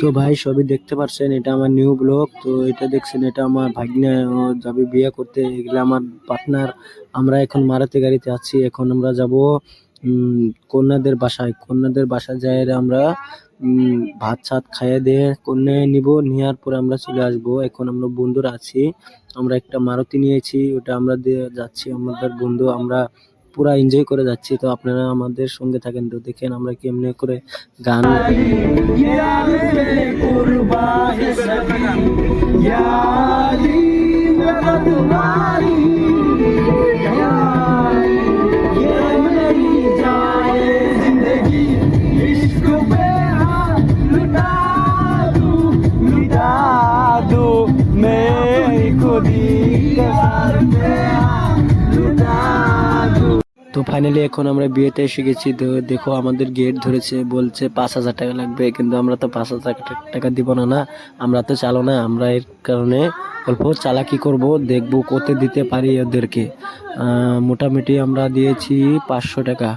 তো ভাই সবই দেখতে পারছেন, এটা আমার নিউ ব্লগ তো এটা দেখছেন, এটা আমার ভাগ্নে যাবে বিয়ে করতে, এগুলো আমার পার্টনার আমরা এখন মারুতি গাড়িতে আছি, এখন আমরা যাব কন্যাদের বাসায় কন্যাদের বাসায় যাই আমরা ভাত ছাত খাইয়ে দিয়ে কন্যা নিব নেওয়ার পরে আমরা চলে আসব, এখন আমরা বন্ধুরা আছি, আমরা একটা মারুতি নিয়েছি, ওটা আমরা যাচ্ছি, আমাদের বন্ধু, আমরা পুরা এনজয় করে যাচ্ছি। তো আপনারা আমাদের সঙ্গে থাকেন, তো দেখেন আমরা কেমনে করে গান তো ফাইনালি এখন আমরা বিয়েতে এসে গেছি। তো দেখো আমাদের গেট ধরেছে, বলছে পাঁচ হাজার টাকা লাগবে, কিন্তু আমরা তো পাঁচ হাজার টাকা দিব না না। আমরা তো চালো না, আমরা এর কারণে অল্প চালাকি করব, দেখব কত দিতে পারি ওদেরকে। মোটামুটি আমরা দিয়েছি পাঁচশো টাকা।